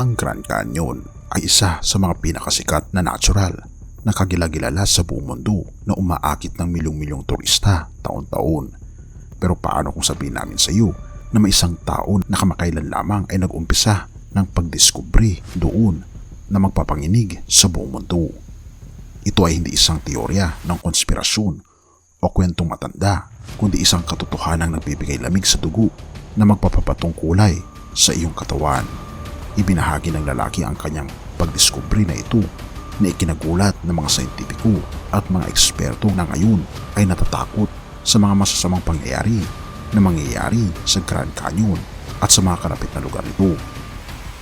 Ang Grand Canyon ay isa sa mga pinakasikat na natural na kagilagilala sa buong mundo na umaakit ng milyong-milyong turista taon-taon. Pero paano kung sabihin namin sa iyo na may isang taon na kamakailan lamang ay nag-umpisa ng pagdiskubre doon na magpapanginig sa buong mundo. Ito ay hindi isang teorya ng konspirasyon o kwentong matanda, kundi isang katotohanang nagbibigay lamig sa dugo na magpapapatong kulay sa iyong katawan. Ibinahagi ng lalaki ang kanyang pagdiskubre na ito na ikinagulat ng mga saintipiko at mga eksperto na ngayon ay natatakot sa mga masasamang pangyayari na mangyayari sa Grand Canyon at sa mga karapit na lugar nito.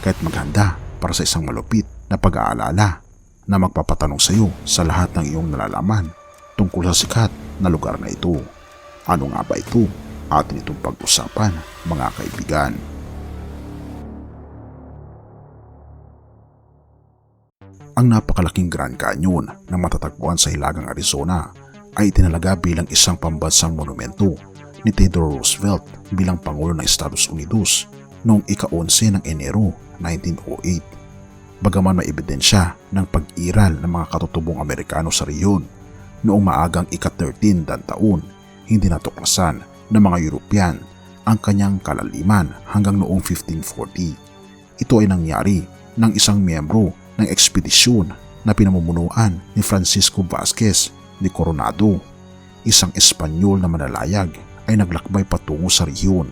Kahit maghanda para sa isang malupit na pag-aalala na magpapatanong sa iyo sa lahat ng iyong nalalaman tungkol sa sikat na lugar na ito. Ano nga ba ito? Atin itong pag-usapan mga kaibigan. Ang napakalaking Grand Canyon na matatagpuan sa Hilagang Arizona ay itinalaga bilang isang pambansang monumento ni Theodore Roosevelt bilang Pangulo ng Estados Unidos noong ika-11 ng Enero 1908. Bagaman may ebidensya ng pag-iral ng mga katutubong Amerikano sa riyon noong maagang ika-13 dan taon, hindi natuklasan ng mga European ang kanyang kalaliman hanggang noong 1540. Ito ay nangyari ng isang miyembro ng ekspedisyon na pinamumunuan ni Francisco Vasquez de Coronado, isang Espanyol na manalayag ay naglakbay patungo sa rehiyon.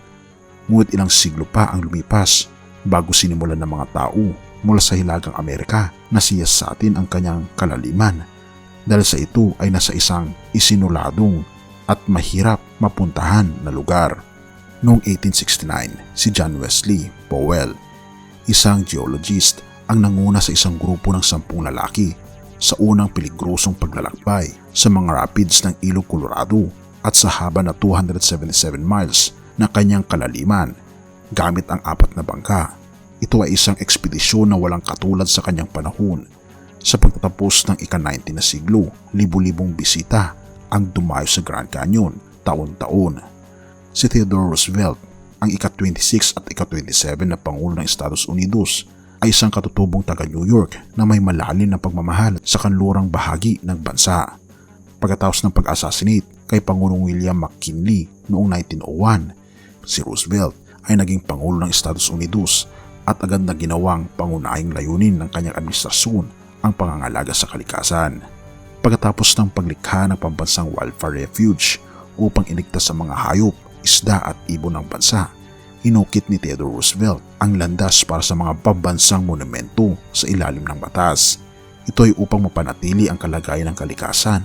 Ngunit ilang siglo pa ang lumipas bago sinimulan ng mga tao mula sa Hilagang Amerika na siyasatin ang kanyang kalaliman dahil sa ito ay nasa isang isinuladong at mahirap mapuntahan na lugar. Noong 1869, si John Wesley Powell, isang geologist ang nanguna sa isang grupo ng sampung lalaki sa unang peligrosong paglalakbay sa mga rapids ng Ilog Colorado at sa haba na 277 miles na kanyang kalaliman gamit ang apat na bangka. Ito ay isang ekspedisyon na walang katulad sa kanyang panahon. Sa pagtatapos ng ika-19 na siglo, libu-libong bisita ang dumayo sa Grand Canyon taon-taon. Si Theodore Roosevelt, ang ika-26 at ika-27 na Pangulo ng Estados Unidos ay isang katutubong taga New York na may malalim na pagmamahal sa kanlurang bahagi ng bansa. Pagkatapos ng pag-assassinate kay Pangulong William McKinley noong 1901, si Roosevelt ay naging Pangulo ng Estados Unidos at agad na ginawang pangunahing layunin ng kanyang administrasyon ang pangangalaga sa kalikasan. Pagkatapos ng paglikha ng pambansang wildfire refuge upang iligtas sa mga hayop, isda at ibon ng bansa, inukit ni Theodore Roosevelt ang landas para sa mga pambansang monumento sa ilalim ng batas. Ito ay upang mapanatili ang kalagayan ng kalikasan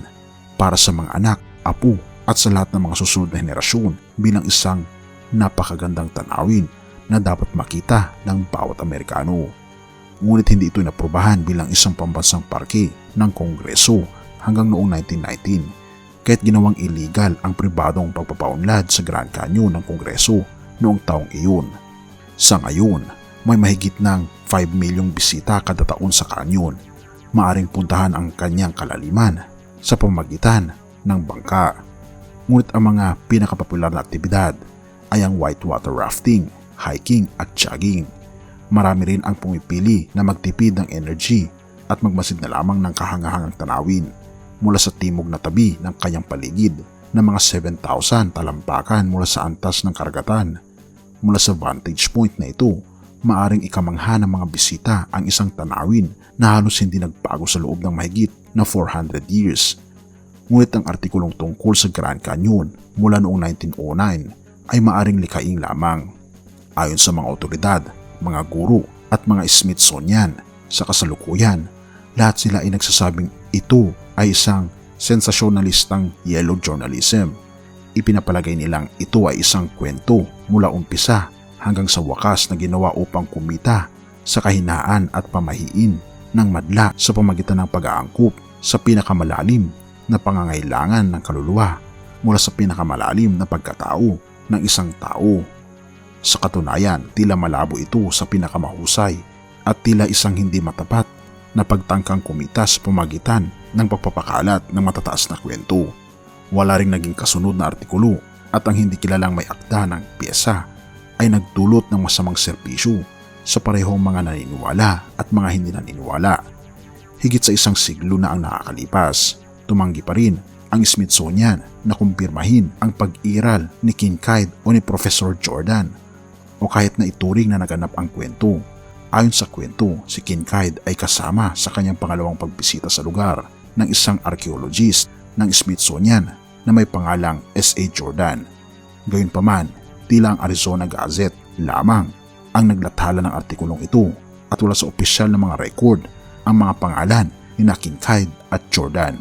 para sa mga anak, apo at sa lahat ng mga susunod na henerasyon bilang isang napakagandang tanawin na dapat makita ng bawat Amerikano. Ngunit hindi ito inaprobahan bilang isang pambansang parke ng Kongreso hanggang noong 1919 kahit ginawang illegal ang pribadong pagpapaunlad sa Grand Canyon ng Kongreso noong taong iyon. Sa ngayon, may mahigit ng 5 milyong bisita kada taon sa kanyon. Maaring puntahan ang kanyang kalaliman sa pamagitan ng bangka. Ngunit ang mga pinakapopular na aktibidad ay ang whitewater rafting, hiking at jogging. Marami rin ang pumipili na magtipid ng energy at magmasid na lamang ng kahangahangang tanawin mula sa timog na tabi ng kanyang paligid na mga 7,000 talampakan mula sa antas ng karagatan. Mula sa vantage point na ito, maaring ikamangha ng mga bisita ang isang tanawin na halos hindi nagbago sa loob ng mahigit na 400 years. Ngunit ang artikulong tungkol sa Grand Canyon mula noong 1909 ay maaring likaing lamang. Ayon sa mga otoridad, mga guro at mga Smithsonian sa kasalukuyan, lahat sila ay nagsasabing ito ay isang sensasyonalistang yellow journalism. Ipinapalagay nilang ito ay isang kwento mula umpisa hanggang sa wakas na ginawa upang kumita sa kahinaan at pamahiin ng madla sa pamagitan ng pag-aangkop sa pinakamalalim na pangangailangan ng kaluluwa mula sa pinakamalalim na pagkatao ng isang tao. Sa katunayan, tila malabo ito sa pinakamahusay at tila isang hindi matapat na pagtangkang kumita sa pamagitan ng pagpapakalat ng matataas na kwento. Wala ring naging kasunod na artikulo at ang hindi kilalang may akda ng pyesa ay nagdulot ng masamang serbisyo sa parehong mga naniniwala at mga hindi naniniwala. Higit sa isang siglo na ang nakakalipas, tumanggi pa rin ang Smithsonian na kumpirmahin ang pag-iral ni Kincaid o ni Professor Jordan o kahit na ituring na naganap ang kwento. Ayon sa kwento, si Kincaid ay kasama sa kanyang pangalawang pagbisita sa lugar ng isang archaeologist ng Smithsonian na may pangalang S.A. Jordan. Gayunpaman, tila ang Arizona Gazette lamang ang naglathala ng artikulong ito at wala sa opisyal na mga record ang mga pangalan ni na Kincaid at Jordan.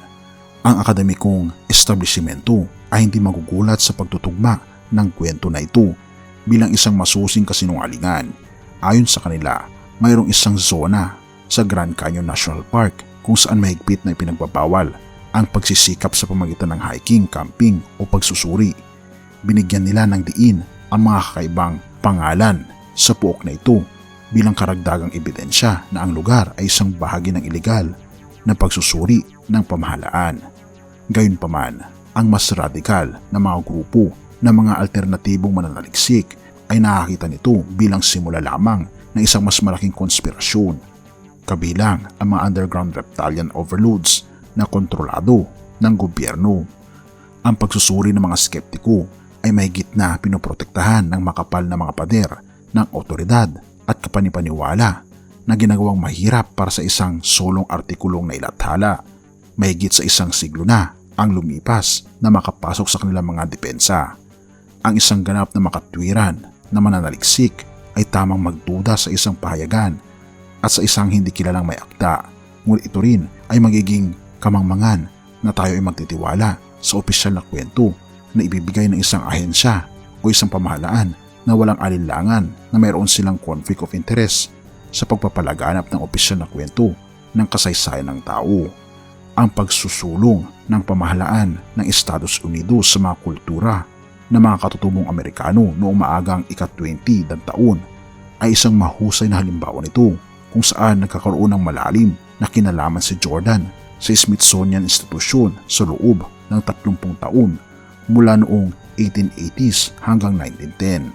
Ang akademikong establishmento ay hindi magugulat sa pagtutugma ng kwento na ito bilang isang masusing kasinungalingan. Ayon sa kanila, mayroong isang zona sa Grand Canyon National Park kung saan mahigpit na ipinagbabawal ang pagsisikap sa pamagitan ng hiking, camping o pagsusuri. Binigyan nila ng diin ang mga kakaibang pangalan sa puok na ito bilang karagdagang ebidensya na ang lugar ay isang bahagi ng ilegal na pagsusuri ng pamahalaan. Gayunpaman, ang mas radikal na mga grupo na mga alternatibong mananaliksik ay nakakita nito bilang simula lamang ng isang mas malaking konspirasyon. Kabilang ang mga underground reptilian overlords na kontrolado ng gobyerno. Ang pagsusuri ng mga skeptiko ay mahigit na pinoprotektahan ng makapal na mga pader ng otoridad at kapanipaniwala na ginagawang mahirap para sa isang solong artikulong na ilathala mahigit sa isang siglo na ang lumipas na makapasok sa kanilang mga depensa. Ang isang ganap na makatwiran na mananaliksik ay tamang magduda sa isang pahayagan at sa isang hindi kilalang may akda. Ngunit ito rin ay magiging kamangmangan na tayo ay magtitiwala sa opisyal na kwento na ibibigay ng isang ahensya o isang pamahalaan na walang alinlangan na mayroon silang conflict of interest sa pagpapalaganap ng opisyal na kwento ng kasaysayan ng tao ang pagsusulong ng pamahalaan ng Estados Unidos sa mga kultura ng mga katutubong Amerikano noong maagang ika-20 ng taon ay isang mahusay na halimbawa nito kung saan nagkakaroon ng malalim na kinalaman si Jordan sa Smithsonian Institution sa loob ng 30 taon mula noong 1880s hanggang 1910.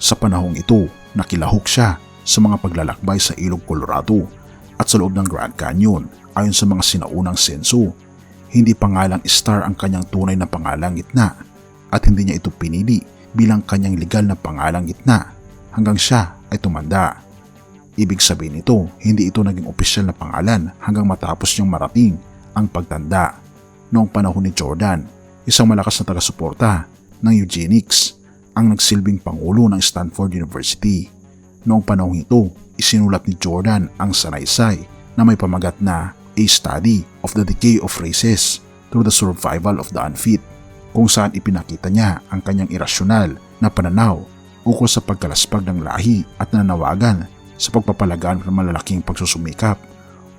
Sa panahong ito, nakilahok siya sa mga paglalakbay sa Ilog Colorado at sa loob ng Grand Canyon Ayon sa mga sinaunang senso, hindi pangalang Star ang kanyang tunay na pangalang gitna at hindi niya ito pinili bilang kanyang legal na pangalang gitna hanggang siya ay tumanda. Ibig sabihin nito, hindi ito naging opisyal na pangalan hanggang matapos niyang marating ang pagtanda. Noong panahon ni Jordan, isang malakas na taga-suporta ng eugenics ang nagsilbing pangulo ng Stanford University. Noong panahon ito, isinulat ni Jordan ang sanaysay na may pamagat na a study of the decay of races through the survival of the unfit kung saan ipinakita niya ang kanyang irasyonal na pananaw ukol sa pagkalaspag ng lahi at nananawagan sa pagpapalagaan ng malalaking pagsusumikap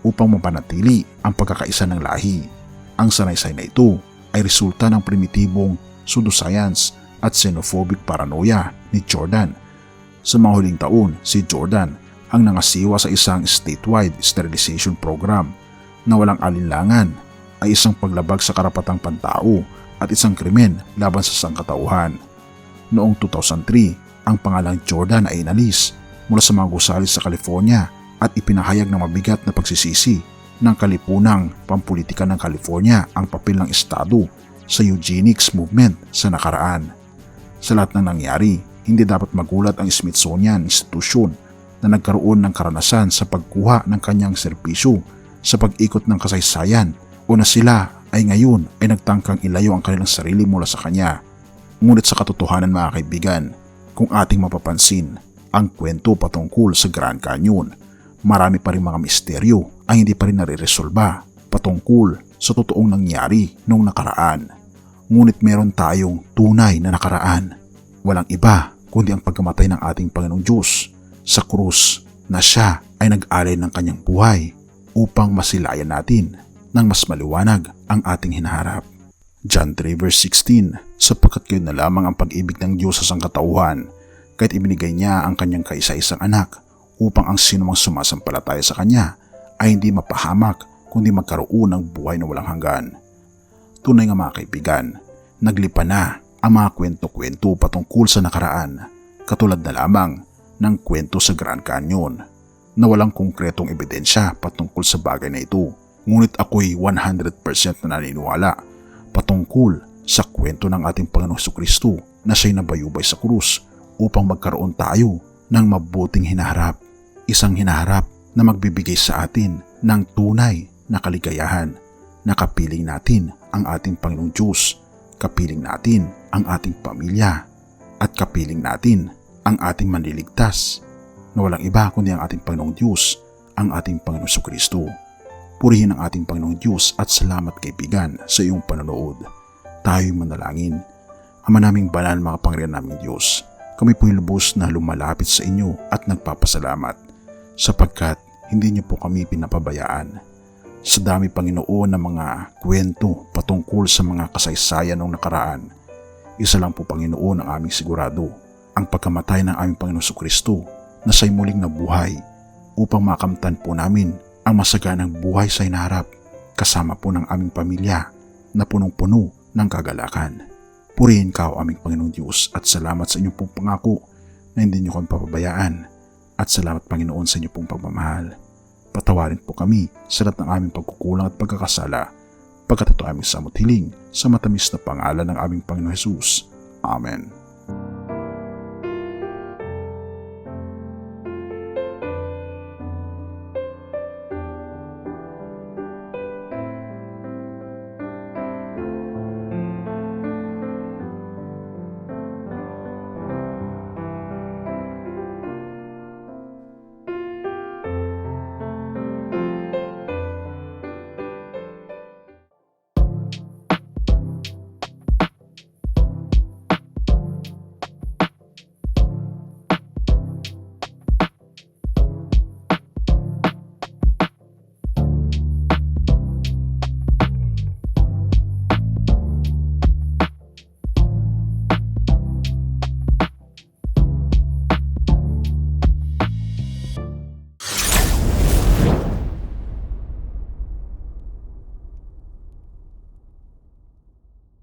upang mapanatili ang pagkakaisa ng lahi. Ang sanaysay na ito ay resulta ng primitibong pseudoscience at xenophobic paranoia ni Jordan. Sa mga huling taon, si Jordan ang nangasiwa sa isang statewide sterilization program na walang alinlangan ay isang paglabag sa karapatang pantao at isang krimen laban sa sangkatauhan. Noong 2003, ang pangalang Jordan ay inalis mula sa mga gusali sa California at ipinahayag ng mabigat na pagsisisi ng kalipunang pampolitika ng California ang papel ng Estado sa eugenics movement sa nakaraan. Sa lahat ng nangyari, hindi dapat magulat ang Smithsonian Institution na nagkaroon ng karanasan sa pagkuha ng kanyang serbisyo sa pag-ikot ng kasaysayan o na sila ay ngayon ay nagtangkang ilayo ang kanilang sarili mula sa kanya. Ngunit sa katotohanan mga kaibigan, kung ating mapapansin ang kwento patungkol sa Grand Canyon, marami pa rin mga misteryo ang hindi pa rin nare-resolba patungkol sa totoong nangyari noong nakaraan. Ngunit meron tayong tunay na nakaraan. Walang iba kundi ang pagkamatay ng ating Panginoong Diyos sa krus na siya ay nag-alay ng kanyang buhay upang masilayan natin ng mas maliwanag ang ating hinaharap. John 3 verse 16 Sapagkat kayo na lamang ang pag-ibig ng Diyos sa sangkatauhan, kahit ibinigay niya ang kanyang kaisa-isang anak upang ang sinumang sumasampalataya sa kanya ay hindi mapahamak kundi magkaroon ng buhay na walang hanggan. Tunay nga mga kaibigan, naglipa na ang mga kwento-kwento patungkol sa nakaraan, katulad na lamang ng kwento sa Grand Canyon na walang konkretong ebidensya patungkol sa bagay na ito. Ngunit ako'y 100% na naniniwala patungkol sa kwento ng ating Panginoong Kristo na siya'y nabayubay sa krus upang magkaroon tayo ng mabuting hinaharap. Isang hinaharap na magbibigay sa atin ng tunay na kaligayahan na kapiling natin ang ating Panginoong Diyos, kapiling natin ang ating pamilya, at kapiling natin ang ating manliligtas na walang iba kundi ang ating Panginoong Diyos, ang ating Panginoong Kristo. Purihin ang ating Panginoong Diyos at salamat kaibigan sa iyong panonood. Tayo'y manalangin. Ama naming banal mga pangriyan naming Diyos, kami po'y lubos na lumalapit sa inyo at nagpapasalamat sapagkat hindi niyo po kami pinapabayaan. Sa dami Panginoon ng mga kwento patungkol sa mga kasaysayan ng nakaraan, isa lang po Panginoon ang aming sigurado, ang pagkamatay ng aming Panginoon Kristo na siya'y muling nabuhay upang makamtan po namin ang masaganang buhay sa inaharap kasama po ng aming pamilya na punong-puno ng kagalakan. Purihin ka o aming Panginoong Diyos at salamat sa inyong pong pangako na hindi niyo kami papabayaan at salamat Panginoon sa inyong pong pagmamahal. Patawarin po kami sa lahat ng aming pagkukulang at pagkakasala pagkat ito aming samot hiling sa matamis na pangalan ng aming Panginoon Jesus. Amen.